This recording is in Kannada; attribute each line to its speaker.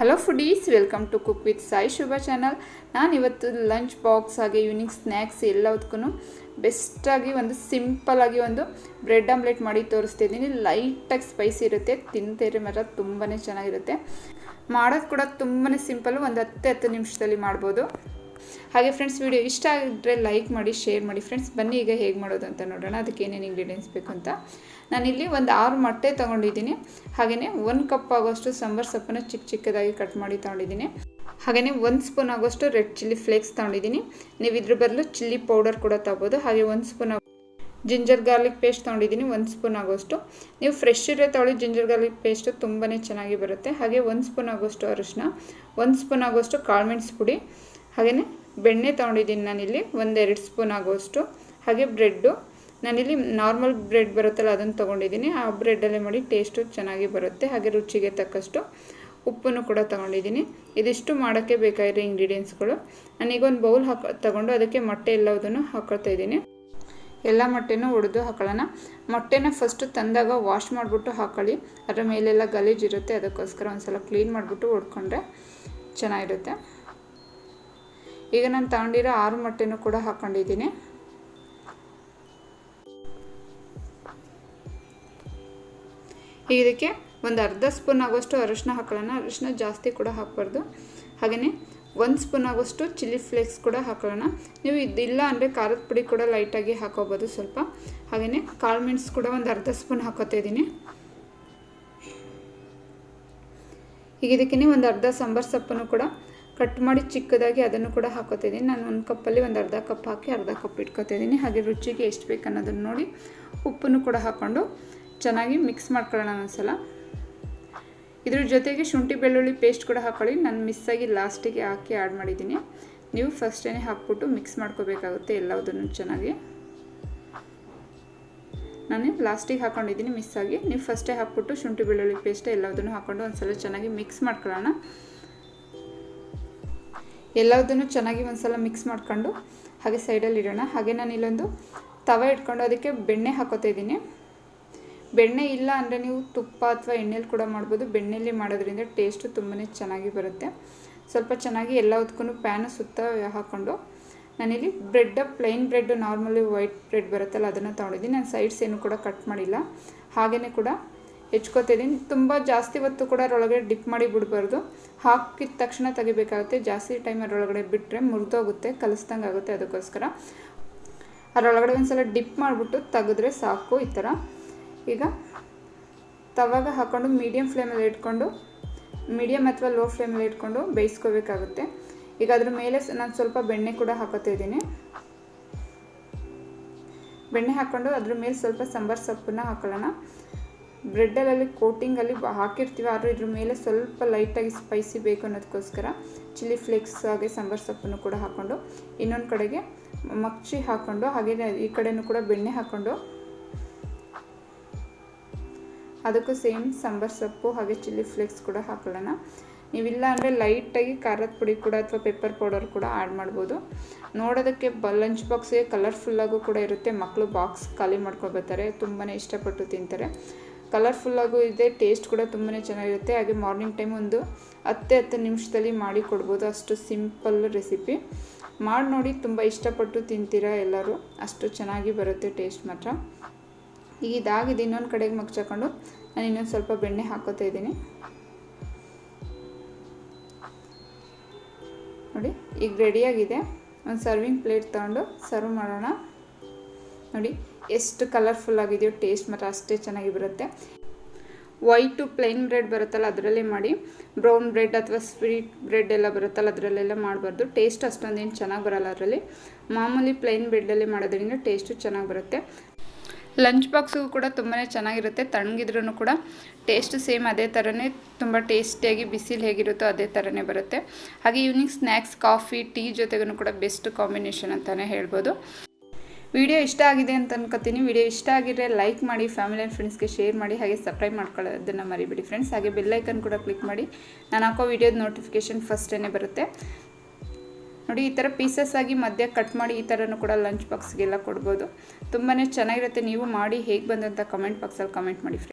Speaker 1: Hello foodies welcome to cook with Sai Shubha channel ನಾನು ಇವತ್ತು ಲಂಚ್ ಬಾಕ್ಸ್ ಹಾಗೆ ಈವ್ನಿಂಗ್ ಸ್ನ್ಯಾಕ್ಸ್ ಎಲ್ಲದಕ್ಕೂ ಬೆಸ್ಟಾಗಿ ಒಂದು ಸಿಂಪಲ್ಲಾಗಿ ಒಂದು ಬ್ರೆಡ್ ಆಮ್ಲೆಟ್ ಮಾಡಿ ತೋರಿಸ್ತಿದ್ದೀನಿ. ಲೈಟಾಗಿ ಸ್ಪೈಸಿ ಇರುತ್ತೆ ತಿಂತೇರಿ ಮಾತ್ರ ತುಂಬಾ ಚೆನ್ನಾಗಿರುತ್ತೆ. ಮಾಡೋದು ಕೂಡ ತುಂಬಾ ಸಿಂಪಲ್ಲು ಒಂದು ಹತ್ತು ಹತ್ತು ನಿಮಿಷದಲ್ಲಿ ಮಾಡ್ಬೋದು. ಹಾಗೆ ಫ್ರೆಂಡ್ಸ್ ವಿಡಿಯೋ ಇಷ್ಟ ಆಗಿದ್ರೆ ಲೈಕ್ ಮಾಡಿ ಶೇರ್ ಮಾಡಿ. ಫ್ರೆಂಡ್ಸ್ ಬನ್ನಿ ಈಗ ಹೇಗೆ ಮಾಡೋದು ಅಂತ ನೋಡೋಣ. ಅದಕ್ಕೆ ಏನೇನು ಇಂಗ್ರೀಡಿಯೆಂಟ್ಸ್ ಬೇಕು ಅಂತ. ನಾನಿಲ್ಲಿ ಒಂದು ಆರು ಮೊಟ್ಟೆ ತೊಗೊಂಡಿದ್ದೀನಿ. ಹಾಗೆಯೇ ಒಂದು ಕಪ್ ಆಗೋಷ್ಟು ಸಾಂಬಾರು ಸೊಪ್ಪನ್ನು ಚಿಕ್ಕ ಚಿಕ್ಕದಾಗಿ ಕಟ್ ಮಾಡಿ ತೊಗೊಂಡಿದ್ದೀನಿ. ಹಾಗೆಯೇ ಒಂದು ಸ್ಪೂನ್ ಆಗೋಷ್ಟು ರೆಡ್ ಚಿಲ್ಲಿ ಫ್ಲೇಕ್ಸ್ ತೊಗೊಂಡಿದ್ದೀನಿ. ನೀವು ಇದ್ರ ಬದಲು ಚಿಲ್ಲಿ ಪೌಡರ್ ಕೂಡ ತಗೋಬೋದು. ಹಾಗೆ ಒಂದು ಸ್ಪೂನ್ ಜಿಂಜರ್ ಗಾರ್ಲಿಕ್ ಪೇಸ್ಟ್ ತೊಗೊಂಡಿದ್ದೀನಿ. ಒಂದು ಸ್ಪೂನ್ ಆಗೋಷ್ಟು. ನೀವು ಫ್ರೆಶ್ ಇರೋ ತೊಗೊಳ್ಳಿ ಜಿಂಜರ್ ಗಾರ್ಲಿಕ್ ಪೇಸ್ಟು ತುಂಬಾ ಚೆನ್ನಾಗಿ ಬರುತ್ತೆ. ಹಾಗೆ ಒಂದು ಸ್ಪೂನ್ ಆಗೋಷ್ಟು ಅರಿಶಿನ ಒಂದು ಸ್ಪೂನ್ ಆಗೋಷ್ಟು ಕಾಳುಮೆಣಸು ಪುಡಿ. ಹಾಗೆಯೇ ಬೆಣ್ಣೆ ತೊಗೊಂಡಿದ್ದೀನಿ ನಾನಿಲ್ಲಿ, ಒಂದೆರಡು ಸ್ಪೂನ್ ಆಗುವಷ್ಟು. ಹಾಗೆ ಬ್ರೆಡ್ಡು, ನಾನಿಲ್ಲಿ ನಾರ್ಮಲ್ ಬ್ರೆಡ್ ಬರುತ್ತಲ್ಲ ಅದನ್ನು ತೊಗೊಂಡಿದ್ದೀನಿ. ಆ ಬ್ರೆಡ್ಡಲ್ಲೇ ಮಾಡಿ ಟೇಸ್ಟು ಚೆನ್ನಾಗಿ ಬರುತ್ತೆ, ಹಾಗೆ ರುಚಿಗೆ ತಕ್ಕಷ್ಟು ಉಪ್ಪನ್ನು ಕೂಡ ತೊಗೊಂಡಿದ್ದೀನಿ. ಇದಿಷ್ಟು ಮಾಡೋಕ್ಕೆ ಬೇಕಾಗಿರೋ ಇಂಗ್ರೀಡಿಯೆಂಟ್ಸ್ಗಳು. ನಾನೀಗ ಒಂದು ಬೌಲ್ ಹಾಕೋ, ತೊಗೊಂಡು ಅದಕ್ಕೆ ಮೊಟ್ಟೆ ಎಲ್ಲವುದನ್ನು ಹಾಕೊಳ್ತಾ ಇದ್ದೀನಿ. ಎಲ್ಲ ಮೊಟ್ಟೆನೂ ಒಡೆದು ಹಾಕೊಳ್ಳೋಣ. ಮೊಟ್ಟೆನ ಫಸ್ಟು ತಂದಾಗ ವಾಶ್ ಮಾಡಿಬಿಟ್ಟು ಹಾಕೊಳ್ಳಿ. ಅದರ ಮೇಲೆಲ್ಲ ಗಲೀಜಿರುತ್ತೆ ಅದಕ್ಕೋಸ್ಕರ ಒಂದು ಸಲ ಕ್ಲೀನ್ ಮಾಡಿಬಿಟ್ಟು ಹೊಡ್ಕೊಂಡ್ರೆ ಚೆನ್ನಾಗಿರುತ್ತೆ. ಈಗ ನಾನು ತಗೊಂಡಿರೋ ಆರು ಮೊಟ್ಟೆನೂ ಕೂಡ ಹಾಕ್ಕೊಂಡಿದ್ದೀನಿ ಇದಕ್ಕೆ ಒಂದು ಅರ್ಧ ಸ್ಪೂನ್ ಆಗೋಷ್ಟು ಅರಿಶಿನ ಹಾಕೊಳ್ಳೋಣ. ಅರಿಶಿನ ಜಾಸ್ತಿ ಕೂಡ ಹಾಕ್ಬಾರ್ದು. ಹಾಗೆಯೇ ಒಂದು ಸ್ಪೂನ್ ಆಗೋಷ್ಟು ಚಿಲ್ಲಿ ಫ್ಲೇಕ್ಸ್ ಕೂಡ ಹಾಕೊಳ್ಳೋಣ. ನೀವು ಇದಿಲ್ಲ ಅಂದರೆ ಖಾರದ ಪುಡಿ ಕೂಡ ಲೈಟಾಗಿ ಹಾಕೋಬೋದು ಸ್ವಲ್ಪ. ಹಾಗೆಯೇ ಕಾಳು ಮೆಣಸು ಕೂಡ ಒಂದು ಅರ್ಧ ಸ್ಪೂನ್ ಹಾಕೋತಾ ಇದ್ದೀನಿ. ಈಗ ಇದಕ್ಕೆ ಒಂದು ಅರ್ಧ ಸಾಂಬಾರು ಸೊಪ್ಪನ್ನು ಕೂಡ ಕಟ್ ಮಾಡಿ ಚಿಕ್ಕದಾಗಿ ಅದನ್ನು ಕೂಡ ಹಾಕೋತಿದ್ದೀನಿ. ನಾನು ಒಂದು ಕಪ್ಪಲ್ಲಿ ಒಂದು ಅರ್ಧ ಕಪ್ ಹಾಕಿ ಅರ್ಧ ಕಪ್ ಇಟ್ಕೊತಿದ್ದೀನಿ. ಹಾಗೆ ರುಚಿಗೆ ಎಷ್ಟು ಬೇಕು ಅನ್ನೋದನ್ನು ನೋಡಿ ಉಪ್ಪನ್ನು ಕೂಡ ಹಾಕ್ಕೊಂಡು ಚೆನ್ನಾಗಿ ಮಿಕ್ಸ್ ಮಾಡ್ಕೊಳ್ಳೋಣ ಒಂದ್ಸಲ. ಇದ್ರ ಜೊತೆಗೆ ಶುಂಠಿ ಬೆಳ್ಳುಳ್ಳಿ ಪೇಸ್ಟ್ ಕೂಡ ಹಾಕೊಳ್ಳಿ. ನಾನು ಮಿಸ್ಸಾಗಿ ಲಾಸ್ಟಿಗೆ ಹಾಕಿ ಆ್ಯಡ್ ಮಾಡಿದ್ದೀನಿ. ನೀವು ಫಸ್ಟೇ ಹಾಕ್ಬಿಟ್ಟು ಮಿಕ್ಸ್ ಮಾಡ್ಕೋಬೇಕಾಗುತ್ತೆ ಎಲ್ಲದನ್ನು ಚೆನ್ನಾಗಿ. ನಾನು ಲಾಸ್ಟಿಗೆ ಹಾಕ್ಕೊಂಡಿದ್ದೀನಿ ಮಿಸ್ಸಾಗಿ ನೀವು ಫಸ್ಟೇ ಹಾಕ್ಬಿಟ್ಟು ಶುಂಠಿ ಬೆಳ್ಳುಳ್ಳಿ ಪೇಸ್ಟ್ ಎಲ್ಲದನ್ನು ಹಾಕ್ಕೊಂಡು ಒಂದ್ಸಲ ಚೆನ್ನಾಗಿ ಮಿಕ್ಸ್ ಮಾಡ್ಕೊಳ್ಳೋಣ. ಎಲ್ಲದನ್ನು ಚೆನ್ನಾಗಿ ಒಂದ್ಸಲ ಮಿಕ್ಸ್ ಮಾಡ್ಕೊಂಡು ಹಾಗೆ ಸೈಡಲ್ಲಿ ಇಡೋಣ. ಹಾಗೆ ನಾನು ಇಲ್ಲೊಂದು ತವ ಇಟ್ಕೊಂಡು ಅದಕ್ಕೆ ಬೆಣ್ಣೆ ಹಾಕೋತಾ ಇದ್ದೀನಿ. ಬೆಣ್ಣೆ ಇಲ್ಲ ಅಂದರೆ ನೀವು ತುಪ್ಪ ಅಥವಾ ಎಣ್ಣೆಲಿ ಕೂಡ ಮಾಡ್ಬೋದು. ಬೆಣ್ಣೆಲಿ ಮಾಡೋದ್ರಿಂದ ಟೇಸ್ಟು ತುಂಬಾ ಚೆನ್ನಾಗಿ ಬರುತ್ತೆ. ಸ್ವಲ್ಪ ಚೆನ್ನಾಗಿ ಎಲ್ಲದಕ್ಕೂ ಪ್ಯಾನು ಸುತ್ತ ಹಾಕ್ಕೊಂಡು ನಾನಿಲ್ಲಿ bread plain bread normally white bread ಬರುತ್ತಲ್ಲ ಅದನ್ನು ತೊಗೊಂಡಿದ್ದೀನಿ. ನಾನು ಸೈಡ್ಸ್ ಏನು ಕೂಡ ಕಟ್ ಮಾಡಿಲ್ಲ. ಹಾಗೆಯೇ ಕೂಡ ಹೆಚ್ಕೋತಿದ್ದೀನಿ. ತುಂಬ ಜಾಸ್ತಿ ಹೊತ್ತು ಕೂಡ ಅದರೊಳಗಡೆ ಡಿಪ್ ಮಾಡಿ ಬಿಡಬಾರ್ದು. ಹಾಕಿದ ತಕ್ಷಣ ತೆಗಿಬೇಕಾಗುತ್ತೆ. ಜಾಸ್ತಿ ಟೈಮ್ ಅದರೊಳಗಡೆ ಬಿಟ್ಟರೆ ಮುರಿದೋಗುತ್ತೆ ಕಲಿಸ್ದಂಗೆ ಆಗುತ್ತೆ ಅದಕ್ಕೋಸ್ಕರ. ಅದರೊಳಗಡೆ ಒಂದು ಸಲ ಡಿಪ್ ಮಾಡಿಬಿಟ್ಟು ತೆಗೆದ್ರೆ ಸಾಕು ಈ ಥರ. ಈಗ ತವಾಗ ಹಾಕ್ಕೊಂಡು ಮೀಡಿಯಮ್ ಫ್ಲೇಮಲ್ಲಿ ಇಟ್ಕೊಂಡು ಮೀಡಿಯಮ್ ಅಥವಾ ಲೋ ಫ್ಲೇಮಲ್ಲಿ ಇಟ್ಕೊಂಡು ಬೇಯಿಸ್ಕೋಬೇಕಾಗುತ್ತೆ. ಈಗ ಅದ್ರ ಮೇಲೆ ನಾನು ಸ್ವಲ್ಪ ಬೆಣ್ಣೆ ಕೂಡ ಹಾಕೋತಾ ಇದ್ದೀನಿ. ಬೆಣ್ಣೆ ಹಾಕ್ಕೊಂಡು ಅದ್ರ ಮೇಲೆ ಸ್ವಲ್ಪ ಸಾಂಬಾರು ಸೊಪ್ಪನ್ನ ಹಾಕೊಳ್ಳೋಣ. ಬ್ರೆಡ್ಡಲ್ಲಿ ಕೋಟಿಂಗಲ್ಲಿ ಹಾಕಿರ್ತೀವಿ. ಆದರೂ ಇದ್ರ ಮೇಲೆ ಸ್ವಲ್ಪ ಲೈಟಾಗಿ ಸ್ಪೈಸಿ ಬೇಕು ಅನ್ನೋದಕ್ಕೋಸ್ಕರ ಚಿಲ್ಲಿ ಫ್ಲೇಕ್ಸ್ ಹಾಗೆ ಸಾಂಬಾರು ಸೊಪ್ಪನ್ನು ಕೂಡ ಹಾಕ್ಕೊಂಡು ಇನ್ನೊಂದು ಕಡೆಗೆ ಮಚ್ಚಿ ಹಾಕ್ಕೊಂಡು ಹಾಗೆ ಈ ಕಡೆನೂ ಕೂಡ ಬೆಣ್ಣೆ ಹಾಕ್ಕೊಂಡು ಅದಕ್ಕೂ ಸೇಮ್ ಸಾಂಬಾರು ಸೊಪ್ಪು ಹಾಗೆ ಚಿಲ್ಲಿ ಫ್ಲೇಕ್ಸ್ ಕೂಡ ಹಾಕೊಳ್ಳೋಣ. ನೀವಿಲ್ಲ ಅಂದರೆ ಲೈಟಾಗಿ ಖಾರದ ಪುಡಿ ಕೂಡ ಅಥವಾ ಪೆಪ್ಪರ್ ಪೌಡರ್ ಕೂಡ ಆ್ಯಡ್ ಮಾಡ್ಬೋದು. ನೋಡೋದಕ್ಕೆ ಬ ಲಂಚ್ ಬಾಕ್ಸಿಗೆ ಕಲರ್ಫುಲ್ಲಾಗೂ ಕೂಡ ಇರುತ್ತೆ. ಮಕ್ಕಳು ಬಾಕ್ಸ್ ಖಾಲಿ ಮಾಡ್ಕೊಬರ್ತಾರೆ ತುಂಬಾ ಇಷ್ಟಪಟ್ಟು ತಿಂತಾರೆ. ಕಲರ್ಫುಲ್ಲಾಗೂ ಇದೆ ಟೇಸ್ಟ್ ಕೂಡ ತುಂಬಾ ಚೆನ್ನಾಗಿರುತ್ತೆ. ಹಾಗೆ ಮಾರ್ನಿಂಗ್ ಟೈಮ್ ಒಂದು ಹತ್ತೇ ಹತ್ತು ನಿಮಿಷದಲ್ಲಿ ಮಾಡಿ ಕೊಡ್ಬೋದು ಅಷ್ಟು ಸಿಂಪಲ್ ರೆಸಿಪಿ ಮಾಡಿ ನೋಡಿ, ತುಂಬ ಇಷ್ಟಪಟ್ಟು ತಿಂತೀರಾ ಎಲ್ಲರೂ? ಅಷ್ಟು ಚೆನ್ನಾಗಿ ಬರುತ್ತೆ ಟೇಸ್ಟ್ ಮಾತ್ರ. ಈಗ ಇದಾಗಿದೆ, ಇನ್ನೊಂದು ಕಡೆಗೆ ಮಗ್ಚಾಕೊಂಡು ನಾನು ಇನ್ನೊಂದು ಸ್ವಲ್ಪ ಬೆಣ್ಣೆ ಹಾಕೋತಾ ಇದ್ದೀನಿ. ನೋಡಿ, ಈಗ ರೆಡಿಯಾಗಿದೆ ಒಂದು ಸರ್ವಿಂಗ್ ಪ್ಲೇಟ್ ತಗೊಂಡು ಸರ್ವ್ ಮಾಡೋಣ. ನೋಡಿ ಎಷ್ಟು ಕಲರ್ಫುಲ್ ಆಗಿದೆಯೋ ಟೇಸ್ಟ್ ಮಾತ್ರ ಅಷ್ಟೇ ಚೆನ್ನಾಗಿ ಬರುತ್ತೆ. ವೈಟು ಪ್ಲೈನ್ ಬ್ರೆಡ್ ಬರುತ್ತಲ್ಲ ಅದರಲ್ಲೇ ಮಾಡಿ ಬ್ರೌನ್ ಬ್ರೆಡ್ ಅಥವಾ ಸ್ವೀಟ್ ಬ್ರೆಡ್ ಎಲ್ಲ ಬರುತ್ತಲ್ಲ ಅದರಲ್ಲೆಲ್ಲ ಮಾಡಬಾರ್ದು. ಟೇಸ್ಟ್ ಅಷ್ಟೊಂದೇನು ಚೆನ್ನಾಗಿ ಬರಲ್ಲ ಅದರಲ್ಲಿ. ಮಾಮೂಲಿ ಪ್ಲೈನ್ ಬ್ರೆಡ್ಡಲ್ಲಿ ಮಾಡೋದ್ರಿಂದ ಟೇಸ್ಟು ಚೆನ್ನಾಗಿ ಬರುತ್ತೆ. ಲಂಚ್ ಬಾಕ್ಸಿಗೂ ಕೂಡ ತುಂಬಾ ಚೆನ್ನಾಗಿರುತ್ತೆ. ತಣ್ಣಗಿದ್ರೂ ಕೂಡ ಟೇಸ್ಟ್ ಸೇಮ್ ಅದೇ ಥರನೇ ತುಂಬ ಟೇಸ್ಟಿಯಾಗಿ ಬಿಸಿಲು ಹೇಗಿರುತ್ತೋ ಅದೇ ಥರನೇ ಬರುತ್ತೆ. ಹಾಗೆ ಈವ್ನಿಂಗ್ ಸ್ನ್ಯಾಕ್ಸ್ ಕಾಫಿ ಟೀ ಜೊತೆಗೂ ಕೂಡ ಬೆಸ್ಟ್ ಕಾಂಬಿನೇಷನ್ ಅಂತಲೇ ಹೇಳ್ಬೋದು. ವಿಡಿಯೋ ಇಷ್ಟ ಆಗಿದೆ ಅಂತ ಅನ್ಕೋತೀನಿ. ವಿಡಿಯೋ ಇಷ್ಟ ಆಗಿದ್ರೆ ಲೈಕ್ ಮಾಡಿ ಫ್ಯಾಮಿಲಿ ಆ್ಯಂಡ್ ಫ್ರೆಂಡ್ಸ್ಗೆ ಶೇರ್ ಮಾಡಿ, ಹಾಗೆ ಸಬ್ಸ್ಕ್ರೈಬ್ ಮಾಡ್ಕೊಳ್ಳೋದನ್ನು ಮರಿಬೇಡಿ ಫ್ರೆಂಡ್ಸ್ ಹಾಗೆ ಬೆಲ್ಲೈಕನ್ ಕೂಡ ಕ್ಲಿಕ್ ಮಾಡಿ. ನಾನು ಹಾಕೋ ವಿಡಿಯೋದ ನೋಟಿಫಿಕೇಷನ್ ಫಸ್ಟೇ ಬರುತ್ತೆ. ನೋಡಿ, ಈ ಥರ ಪೀಸಸ್ ಆಗಿ ಮಧ್ಯ ಕಟ್ ಮಾಡಿ ಈ ಥರನೂ ಕೂಡ ಲಂಚ್ ಬಾಕ್ಸ್ಗೆಲ್ಲ ಕೊಡ್ಬೋದು. ತುಂಬಾ ಚೆನ್ನಾಗಿರುತ್ತೆ. ನೀವು ಮಾಡಿ ಹೇಗೆ ಬಂದಂತ ಕಮೆಂಟ್ ಬಾಕ್ಸಲ್ಲಿ ಕಮೆಂಟ್ ಮಾಡಿ